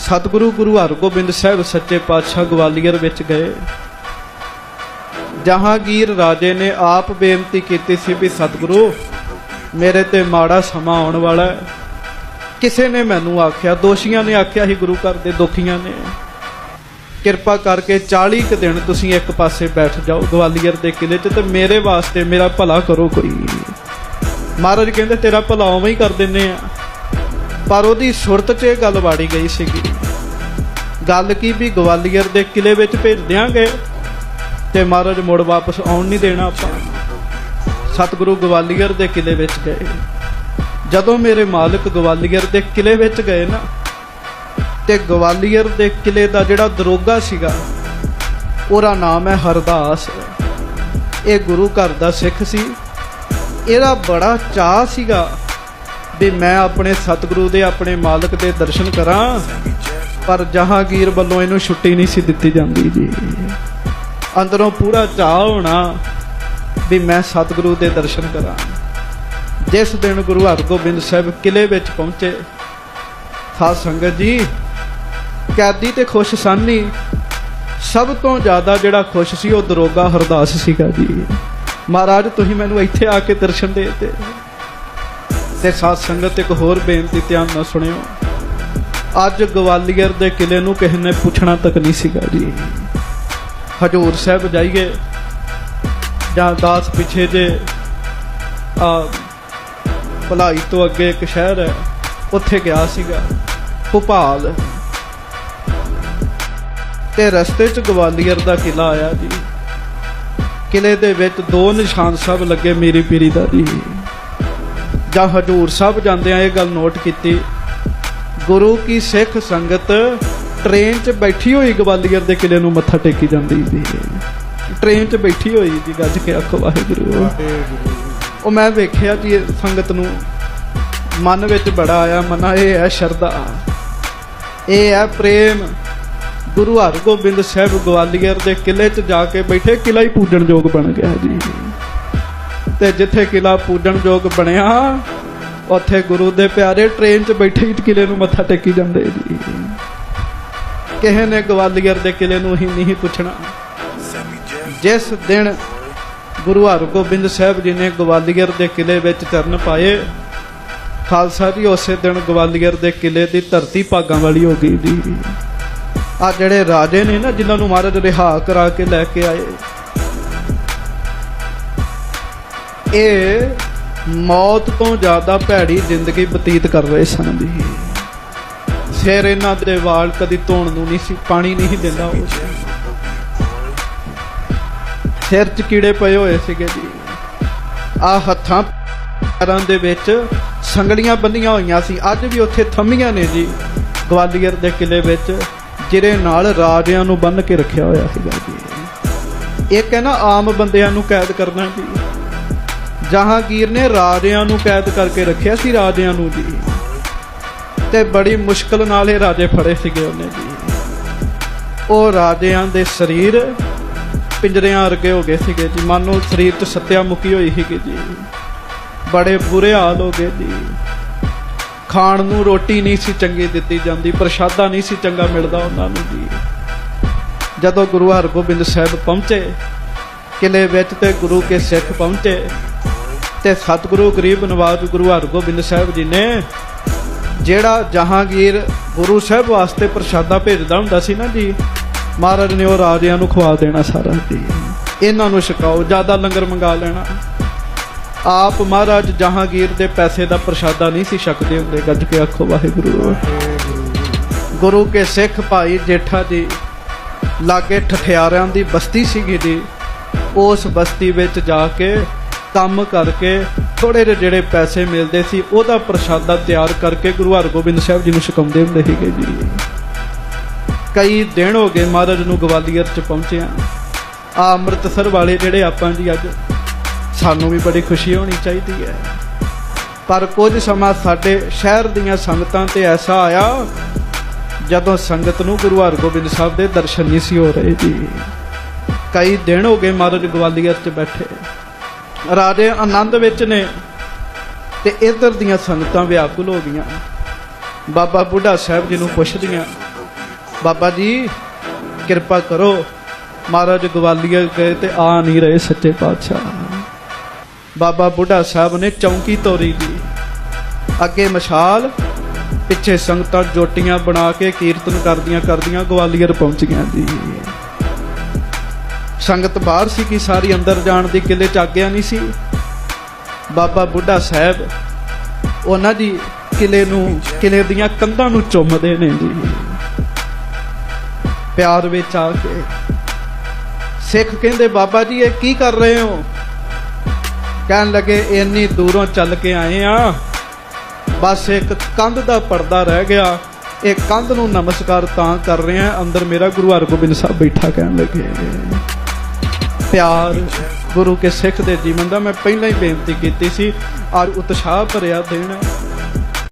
ਸਤਿਗੁਰੂ ਗੁਰੂ ਹਰਗੋਬਿੰਦ ਸਾਹਿਬ ਸੱਚੇ ਪਾਤਸ਼ਾਹ ਗਵਾਲੀਅਰ ਵਿੱਚ ਗਏ। ਜਹਾਂਗੀਰ ਰਾਜੇ ਨੇ ਆਪ ਬੇਨਤੀ ਕੀਤੀ ਸੀ ਵੀ ਸਤਿਗੁਰੂ, ਮੇਰੇ ਤੇ ਮਾੜਾ ਸਮਾਂ ਆਉਣ ਵਾਲਾ ਹੈ। ਕਿਸੇ ਨੇ ਮੈਨੂੰ ਆਖਿਆ, ਦੋਸ਼ੀਆਂ ਨੇ ਆਖਿਆ ਹੀ ਗੁਰੂ ਘਰ ਦੇ ਦੁਖੀਆਂ ਨੇ। ਕਿਰਪਾ ਕਰਕੇ 40 ਕੁ ਦਿਨ ਤੁਸੀਂ ਇੱਕ ਪਾਸੇ ਬੈਠ ਜਾਓ ਗਵਾਲੀਅਰ ਦੇ ਕਿਲੇ 'ਚ ਤੇ ਮੇਰੇ ਵਾਸਤੇ ਮੇਰਾ ਭਲਾ ਕਰੋ ਕੋਈ। ਮਹਾਰਾਜ ਕਹਿੰਦੇ, ਤੇਰਾ ਭਲਾ ਉਵੇਂ ਹੀ ਕਰ ਦਿੰਨੇ ਆ। ਪਰ ਉਹਦੀ ਸੁਰਤ 'ਚ ਇਹ ਗੱਲ ਵਾੜੀ ਗਈ ਸੀਗੀ। ਗੱਲ ਕੀ ਵੀ ਗਵਾਲੀਅਰ ਦੇ ਕਿਲੇ ਵਿੱਚ ਭੇਜ ਦਿਆਂਗੇ ਤੇ ਮਹਾਰਾਜ ਮੁੜ ਵਾਪਸ ਆਉਣ ਨਹੀਂ ਦੇਣਾ ਆਪਾਂ। ਸਤਿਗੁਰੂ ਗਵਾਲੀਅਰ ਦੇ ਕਿਲੇ ਵਿੱਚ ਗਏ। ਜਦੋਂ ਮੇਰੇ ਮਾਲਕ ਗਵਾਲੀਅਰ ਦੇ ਕਿਲੇ ਵਿੱਚ ਗਏ ਨਾ, ਤੇ ਗਵਾਲੀਅਰ ਦੇ ਕਿਲੇ ਦਾ ਜਿਹੜਾ ਦਰੋਗਾ ਸੀਗਾ, ਉਹਦਾ ਨਾਮ ਹੈ ਹਰਦਾਸ। ਇਹ ਗੁਰੂ ਘਰ ਦਾ ਸਿੱਖ ਸੀ। ਇਹਦਾ ਬੜਾ ਚਾਹ ਸੀਗਾ ਵੀ ਮੈਂ ਆਪਣੇ ਸਤਿਗੁਰੂ ਦੇ ਆਪਣੇ ਮਾਲਕ ਦੇ ਦਰਸ਼ਨ ਕਰਾਂ, ਪਰ ਜਹਾਂਗੀਰ ਵੱਲੋਂ ਇਹਨੂੰ ਛੁੱਟੀ ਨਹੀਂ ਸੀ ਦਿੱਤੀ ਜਾਂਦੀ ਜੀ। ਅੰਦਰੋਂ ਪੂਰਾ ਚਾਹ ਹੋਣਾ ਵੀ ਮੈਂ ਸਤਿਗੁਰੂ ਦੇ ਦਰਸ਼ਨ ਕਰਾਂ। ਜਿਸ ਦਿਨ ਗੁਰੂ ਹਰਗੋਬਿੰਦ ਸਾਹਿਬ ਕਿਲੇ ਵਿੱਚ ਪਹੁੰਚੇ ਸਾਧ ਸੰਗਤ ਜੀ, ਕੈਦੀ ਤੇ ਖੁਸ਼ ਸਨ ਨਹੀਂ ਸਭ ਤੋਂ ਜ਼ਿਆਦਾ ਜਿਹੜਾ ਖੁਸ਼ ਸੀ ਉਹ ਦਰੋਗਾ ਹਰਦਾਸ ਸੀਗਾ ਜੀ। ਮਹਾਰਾਜ, ਤੁਸੀਂ ਮੈਨੂੰ ਇੱਥੇ ਆ ਕੇ ਦਰਸ਼ਨ ਦੇ ਦਿੱਤੇ। ਤੇ ਸਾਧ ਸੰਗਤ ਇੱਕ ਹੋਰ ਬੇਨਤੀ ਧਿਆਨ ਨਾਲ ਸੁਣਿਓ। ਅੱਜ ਗਵਾਲੀਅਰ ਦੇ ਕਿਲੇ ਨੂੰ ਕਿਸੇ ਨੇ ਪੁੱਛਣਾ ਤੱਕ ਨਹੀਂ ਸੀਗਾ ਜੀ। ਹਜੂਰ ਸਾਹਿਬ ਜਾਈਏ, ਜਾਂ ਦਾਸ ਪਿੱਛੇ ਜੇ, ਆ, ਭਲਾਈ ਤੋਂ ਅੱਗੇ ਇੱਕ ਸ਼ਹਿਰ ਹੈ, ਉੱਥੇ ਗਿਆ ਸੀਗਾ, ਭੋਪਾਲ। ਤੇ ਰਸਤੇ 'ਚ ਗਵਾਲੀਅਰ ਦਾ ਕਿਲਾ ਆਇਆ ਜੀ। ਕਿਲੇ ਦੇ ਵਿੱਚ ਦੋ ਨਿਸ਼ਾਨ ਸਾਹਿਬ ਲੱਗੇ ਮੇਰੀ ਪੀਰੀ ਦਾ ਜੀ। ਜਾਂ ਹਜੂਰ ਸਾਹਿਬ ਜਾਂਦੇ ਆ, ਇਹ ਗੱਲ ਨੋਟ ਕੀਤੀ। ਗੁਰੂ ਕੀ ਸਿੱਖ ਸੰਗਤ ਟ੍ਰੇਨ 'ਚ ਬੈਠੀ ਹੋਈ ਗਵਾਲੀਅਰ ਦੇ ਕਿਲੇ ਨੂੰ ਮੱਥਾ ਟੇਕੀ ਜਾਂਦੀ ਜੀ ਟ੍ਰੇਨ 'ਚ ਬੈਠੀ ਹੋਈ ਜੀ ਗੱਜ ਕੇ ਆਖੋ ਵਾਹਿਗੁਰੂ। ਉਹ ਮੈਂ ਵੇਖਿਆ ਜੀ ਸੰਗਤ ਨੂੰ ਮਨ ਵਿੱਚ ਬੜਾ ਆਇਆ, ਮਨਾ ਇਹ ਹੈ ਸ਼ਰਧਾ। ਇਹ ਹੈ ਪ੍ਰੇਮ। ਗੁਰੂ ਹਰਗੋਬਿੰਦ ਸਾਹਿਬ ਗਵਾਲੀਅਰ ਦੇ ਕਿਲੇ 'ਚ ਜਾ ਕੇ ਬੈਠੇ, ਕਿਲਾ ਹੀ ਪੂਜਣਯੋਗ ਬਣ ਗਿਆ ਜੀ। ਤੇ ਜਿੱਥੇ ਕਿਲਾ ਪੂਜਣ ਯੋਗ ਬਣਿਆ, ਉੱਥੇ ਗੁਰੂ ਦੇ ਪਿਆਰੇ ਟ੍ਰੇਨ 'ਚ ਬੈਠੇ ਹੀ ਕਿਲੇ ਨੂੰ ਮੱਥਾ ਟੇਕੀ ਜਾਂਦੇ ਜੀ। ਕਿਸੇ ਨੇ ਗਵਾਲੀਅਰ ਦੇ ਕਿਲੇ ਨੂੰ ਹੀ ਨਹੀਂ ਪੁੱਛਣਾ। ਜਿਸ ਦਿਨ ਗੁਰੂ ਹਰਗੋਬਿੰਦ ਸਾਹਿਬ ਜੀ ਨੇ ਗਵਾਲੀਅਰ ਦੇ ਕਿਲੇ ਵਿੱਚ ਚਰਨ ਪਾਏ, ਖਾਲਸਾ ਜੀ ਉਸੇ ਦਿਨ ਗਵਾਲੀਅਰ ਦੇ ਕਿਲੇ ਦੀ ਧਰਤੀ ਭਾਗਾਂ ਵਾਲੀ ਹੋ ਗਈ ਜੀ। ਆ ਜਿਹੜੇ ਰਾਜੇ ਨੇ ਨਾ, ਜਿਨ੍ਹਾਂ ਨੂੰ ਮਹਾਰਾਜ ਰਿਹਾ ਕਰਾ ਕੇ ਲੈ ਕੇ ਆਏ ਇਹ ਮੌਤ ਤੋਂ ਜ਼ਿਆਦਾ ਭੈੜੀ ਜ਼ਿੰਦਗੀ ਬਤੀਤ ਕਰ ਰਹੇ ਸਨ ਜੀ ਸਿਰ ਇਹਨਾਂ ਦੇ ਵਾਲ ਕਦੀ ਧੋਣ ਨੂੰ ਨਹੀਂ ਸੀ, ਪਾਣੀ ਨਹੀਂ ਦਿੰਦਾ ਉਹ। ਸਿਰ 'ਚ ਕੀੜੇ ਪਏ ਹੋਏ ਸੀਗੇ ਜੀ। ਆ ਹੱਥਾਂ ਪੈਰਾਂ ਦੇ ਵਿੱਚ ਸੰਗਲੀਆਂ ਬੰਨੀਆਂ ਹੋਈਆਂ ਸੀ। ਅੱਜ ਵੀ ਉੱਥੇ ਥੰਮੀਆਂ ਨੇ ਜੀ, ਗਵਾਲੀਅਰ ਦੇ ਕਿਲੇ ਵਿੱਚ, ਜਿਹਦੇ ਨਾਲ ਰਾਜਿਆਂ ਨੂੰ ਬੰਨ ਕੇ ਰੱਖਿਆ ਹੋਇਆ ਸੀਗਾ ਜੀ। ਇਹ ਕਹਿੰਦਾ ਆਮ ਬੰਦਿਆਂ ਨੂੰ ਕੈਦ ਕਰਨਾ ਜੀ। ਜਹਾਂਗੀਰ ਨੇ ਰਾਜਿਆਂ ਨੂੰ ਕੈਦ ਕਰਕੇ ਰੱਖਿਆ ਸੀ, ਰਾਜਿਆਂ ਨੂੰ ਜੀ। ਤੇ ਬੜੀ ਮੁਸ਼ਕਲ ਨਾਲ ਇਹ ਰਾਜੇ ਫੜੇ ਸੀਗੇ ਉਹਨੇ ਜੀ। ਉਹ ਰਾਜਿਆਂ ਦੇ ਸਰੀਰ ਪਿੰਜਰਿਆਂ ਅਰਗੇ ਹੋ ਗਏ ਸੀਗੇ ਜੀ। ਮਾਨੋ ਸਰੀਰ 'ਚ ਸੱਤਿਆ ਮੁੱਕੀ ਹੋਈ ਸੀਗੀ ਜੀ। ਬੜੇ ਬੁਰੇ ਹਾਲ ਹੋ ਗਏ ਜੀ। ਖਾਣ ਨੂੰ ਰੋਟੀ ਨਹੀਂ ਸੀ ਚੰਗੀ ਦਿੱਤੀ ਜਾਂਦੀ, ਪ੍ਰਸ਼ਾਦਾ ਨਹੀਂ ਸੀ ਚੰਗਾ ਮਿਲਦਾ ਉਹਨਾਂ ਨੂੰ ਜੀ। ਜਦੋਂ ਗੁਰੂ ਹਰਗੋਬਿੰਦ ਸਾਹਿਬ ਪਹੁੰਚੇ ਕਿਲੇ ਵਿੱਚ ਤੇ ਗੁਰੂ ਕੇ ਸਿੱਖ ਪਹੁੰਚੇ ਤੇ ਸਤਿਗੁਰੂ ਗਰੀਬ ਨਵਾਜ ਗੁਰੂ ਹਰਗੋਬਿੰਦ ਸਾਹਿਬ ਜੀ ਨੇ ਜਿਹੜਾ ਜਹਾਂਗੀਰ ਗੁਰੂ ਸਾਹਿਬ ਵਾਸਤੇ ਪ੍ਰਸ਼ਾਦਾ ਭੇਜਦਾ ਹੁੰਦਾ ਸੀ ਨਾ ਜੀ, ਮਹਾਰਾਜ ਨੇ ਉਹ ਰਾਜਿਆਂ ਨੂੰ ਖਵਾ ਦੇਣਾ ਸਾਰਾ ਜੀ। ਇਹਨਾਂ ਨੂੰ ਛਕਾਓ, ਜ਼ਿਆਦਾ ਲੰਗਰ ਮੰਗਾ ਲੈਣਾ। ਆਪ ਮਹਾਰਾਜ ਜਹਾਂਗੀਰ ਦੇ ਪੈਸੇ ਦਾ ਪ੍ਰਸ਼ਾਦਾ ਨਹੀਂ ਸੀ ਛਕਦੇ ਹੁੰਦੇ, ਗੱਜ ਕੇ ਆਖੋ ਵਾਹਿਗੁਰੂ। ਗੁਰੂ ਕੇ ਸਿੱਖ ਭਾਈ ਜੇਠਾ ਜੀ ਲਾਗੇ ਠਠਿਆਰਿਆਂ ਦੀ ਬਸਤੀ ਸੀਗੀ ਜੀ, ਉਸ ਬਸਤੀ ਵਿੱਚ ਜਾ ਕੇ ਕੰਮ ਕਰਕੇ ਥੋੜੇ ਜਿਹੇ ਜਿਹੜੇ ਪੈਸੇ ਮਿਲਦੇ ਸੀ, ਉਹਦਾ ਪ੍ਰਸ਼ਾਦਾ ਤਿਆਰ ਕਰਕੇ ਗੁਰੂ ਹਰਗੋਬਿੰਦ ਸਾਹਿਬ ਜੀ ਨੂੰ ਛਕਾਉਂਦੇ ਹੁੰਦੇ ਸੀਗੇ ਜੀ। ਕਈ ਦਿਨ ਹੋ ਗਏ ਮਹਾਰਾਜ ਨੂੰ ਗਵਾਲੀਅਰ ਚ ਪਹੁੰਚਿਆ। ਆ ਅੰਮ੍ਰਿਤਸਰ ਵਾਲੇ ਜਿਹੜੇ ਆਪਾਂ ਜੀ ਅੱਜ, ਸਾਨੂੰ ਵੀ ਬੜੀ ਖੁਸ਼ੀ ਹੋਣੀ ਚਾਹੀਦੀ ਹੈ। ਪਰ ਕੁਝ ਸਮਾਂ ਸਾਡੇ ਸ਼ਹਿਰ ਦੀਆਂ ਸੰਗਤਾਂ ਤੇ ਐਸਾ ਆਇਆ, ਜਦੋਂ ਸੰਗਤ ਨੂੰ ਗੁਰੂ ਹਰਗੋਬਿੰਦ ਸਾਹਿਬ ਦੇ ਦਰਸ਼ਨ ਨਹੀਂ ਸੀ ਹੋ ਰਹੇ ਜੀ। ਕਈ ਦਿਨ ਹੋ ਗਏ ਮਹਾਰਾਜ ਗਵਾਲੀਅਰ 'ਚ ਬੈਠੇ। ਰਾਜੇ ਆਨੰਦ ਵਿੱਚ ਨੇ ਤੇ ਇਧਰ ਦੀਆਂ ਸੰਗਤਾਂ ਵਿਆਕੁਲ ਹੋ ਗਈਆਂ। ਬਾਬਾ ਬੁੱਢਾ ਸਾਹਿਬ ਜੀ ਨੂੰ ਪੁੱਛਦੀਆਂ, ਬਾਬਾ ਜੀ, ਕਿਰਪਾ ਕਰੋ, ਮਹਾਰਾਜ ਗਵਾਲੀਅਰ ਗਏ ਤੇ ਆ ਨਹੀਂ ਰਹੇ ਸੱਚੇ ਪਾਤਸ਼ਾਹ। ਬਾਬਾ ਬੁੱਢਾ ਸਾਹਿਬ ਨੇ ਚੌਂਕੀ ਤੋਰੀ ਦੀ। ਅੱਗੇ ਮਸ਼ਾਲ, ਪਿੱਛੇ ਸੰਗਤਾਂ ਜੋਟੀਆਂ ਬਣਾ ਕੇ ਕੀਰਤਨ ਕਰਦੀਆਂ ਕਰਦੀਆਂ ਗਵਾਲੀਅਰ ਪਹੁੰਚੀਆਂ ਜੀ। ਸੰਗਤ ਬਾਹਰ ਸੀ ਕਿ ਸਾਰੀ ਅੰਦਰ ਜਾਣ ਦੀ ਕਿਲੇ ਚ ਆਗਿਆ ਨਹੀਂ ਸੀ। ਬਾਬਾ ਬੁੱਢਾ ਸਾਹਿਬ ਉਹਨਾਂ ਦੀ ਕਿਲੇ ਨੂੰ, ਕਿਲੇ ਦੀਆਂ ਕੰਧਾਂ ਨੂੰ ਚੁੰਮਦੇ ਨੇ ਜੀ। ਪਿਆਰ ਵਿੱਚ ਆ ਕੇ ਸਿੱਖ ਕਹਿੰਦੇ, ਬਾਬਾ ਜੀ, ਇਹ ਕੀ ਕਰ ਰਹੇ ਹੋ? ਕਹਿਣ ਲੱਗੇ, ਇੰਨੀ ਦੂਰੋਂ ਚੱਲ ਕੇ ਆਏ ਆ ਬਸ ਇੱਕ ਕੰਧ ਦਾ ਪਰਦਾ ਰਹਿ ਗਿਆ। ਇਹ ਕੰਧ ਨੂੰ ਨਮਸਕਾਰ ਤਾਂ ਕਰ ਰਹੇ ਆ ਅੰਦਰ ਮੇਰਾ ਗੁਰੂ ਹਰਗੋਬਿੰਦ ਸਾਹਿਬ ਬੈਠਾ ਕਹਿਣ ਲੱਗੇ। ਪਿਆਰ ਗੁਰੂ ਕੇ ਸਿੱਖ ਦੇ ਜੀਵਨ ਦਾ ਮੈਂ ਪਹਿਲਾਂ ਹੀ ਬੇਨਤੀ ਕੀਤੀ ਸੀ, ਔਰ ਉਤਸ਼ਾਹ ਭਰਿਆ ਦੇਣ।